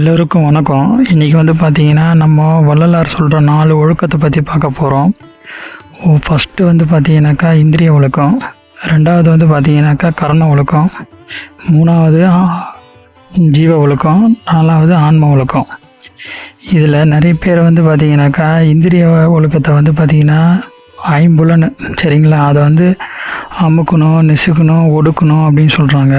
எல்லோருக்கும் வணக்கம். இன்றைக்கி வந்து பார்த்திங்கன்னா நம்ம வள்ளலார் சொல்கிற நாலு ஒழுக்கத்தை பற்றி பார்க்க போகிறோம் ஃபஸ்ட்டு வந்து பார்த்திங்கனாக்கா இந்திரிய ஒழுக்கம். ரெண்டாவது வந்து பார்த்திங்கனாக்கா கரண ஒழுக்கம். மூணாவது ஜீவ ஒழுக்கம். நாலாவது ஆன்ம ஒழுக்கம். இதில் நிறைய பேர் வந்து பார்த்திங்கனாக்கா இந்திரிய ஒழுக்கத்தை வந்து பார்த்திங்கன்னா ஐம்புலன் சரிங்களா? அதை வந்து அமுக்கணும் நெசுக்கணும் ஒடுக்கணும் அப்படின்னு சொல்கிறாங்க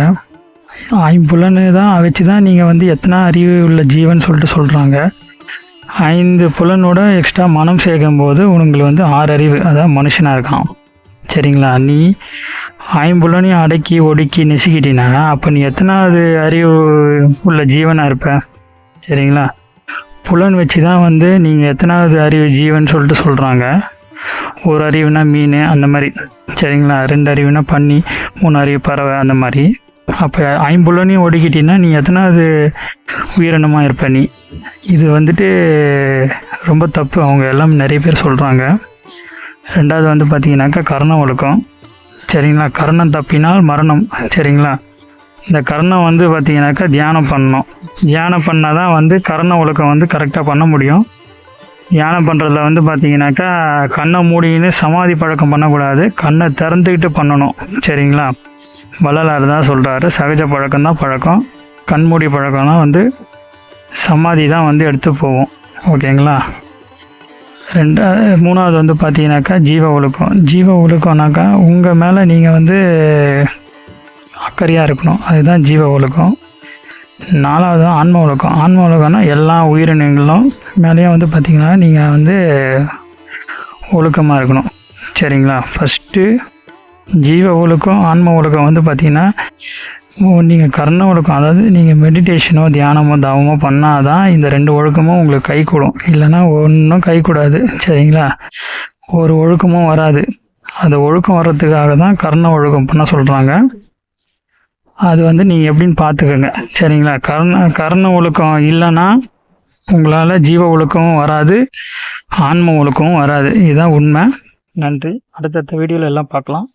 ஐம்புலன்னு தான் வச்சு தான் நீங்கள் வந்து எத்தனை அறிவு உள்ள ஜீவன் சொல்லிட்டு சொல்கிறாங்க ஐந்து புலனோட எக்ஸ்ட்ரா மனம் சேர்க்கும்போது உங்களுக்கு வந்து ஆறு அறிவு. அதான் மனுஷனாக இருக்கான். சரிங்களா? நீ ஐம்புலனையும் அடக்கி ஒடுக்கி நெசுக்கிட்டினா அப்போ நீ எத்தனாவது அறிவு உள்ள ஜீவனாக இருப்ப? சரிங்களா? புலன் வச்சு தான் வந்து நீங்கள் எத்தனாவது அறிவு ஜீவன் சொல்லிட்டு சொல்கிறாங்க ஒரு அறிவுனா மீன் அந்த மாதிரி. சரிங்களா? ரெண்டு அறிவுனா பன்னி மூணு அறிவு பறவை அந்த மாதிரி. அப்போ ஐம்புலனையும் ஒடுக்கிட்டீங்கன்னா நீ எத்தனாவது உயிரினமாக இருப்ப நீ? இது வந்துட்டு ரொம்ப தப்பு. அவங்க எல்லாம் நிறைய பேர் சொல்கிறாங்க ரெண்டாவது வந்து பார்த்தீங்கன்னாக்கா கர்ண ஒழுக்கம். சரிங்களா? கர்ணம் தப்பினால் மரணம். சரிங்களா? இந்த கர்ணம் வந்து பார்த்தீங்கன்னாக்கா தியானம் பண்ணணும். தியானம் பண்ணால் தான் வந்து கர்ண ஒழுக்கம் வந்து கரெக்டாக பண்ண முடியும். தியானம் பண்ணுறதுல வந்து பார்த்தீங்கன்னாக்கா கண்ணை மூடின்னு சமாதி பழக்கம் பண்ணக்கூடாது. கண்ணை திறந்துக்கிட்டு பண்ணணும். சரிங்களா? வள்ளலார் தான் சொல்கிறாரு சகஜ பழக்கம் தான் பழக்கம். கண்மூடி பழக்கம்னா வந்து சமாதி தான் வந்து எடுத்து போவோம். ஓகேங்களா? ரெண்டா மூணாவது வந்து பார்த்தீங்கன்னாக்கா ஜீவ ஒழுக்கம். ஜீவ ஒழுக்கம்னாக்கா உங்கள் மேலே நீங்கள் வந்து அக்கறையாக இருக்கணும். அதுதான் ஜீவ ஒழுக்கம். நாலாவது ஆன்ம ஒழுக்கம். ஆன்ம ஒழுக்கம்னா எல்லா உயிரினங்களும் மேலேயும் வந்து பார்த்திங்கன்னா நீங்கள் வந்து ஒழுக்கமாக இருக்கணும். சரிங்களா? ஃபஸ்ட்டு ஜீவ ஒழுக்கம் ஆன்ம ஒழுக்கம் வந்து பார்த்திங்கன்னா நீங்கள் கர்ண ஒழுக்கம் அதாவது நீங்கள் மெடிடேஷனோ தியானமோ தவமோ பண்ணால் தான் இந்த ரெண்டு ஒழுக்கமும் உங்களுக்கு கை கூடும் இல்லைன்னா ஒன்றும் கை கூடாது சரிங்களா? ஒரு ஒழுக்கமும் வராது. அந்த ஒழுக்கம் வர்றதுக்காக தான் கர்ண ஒழுக்கம் பண்ண சொல்கிறாங்க அது வந்து நீங்கள் எப்படின்னு பார்த்துக்கோங்க. சரிங்களா? கர்ண கர்ண ஒழுக்கம் இல்லைன்னா உங்களால் ஜீவ ஒழுக்கமும் வராது ஆன்ம ஒழுக்கமும் வராது. இதுதான் உண்மை. நன்றி. அடுத்தடுத்த வீடியோவில் எல்லாம் பார்க்கலாம்.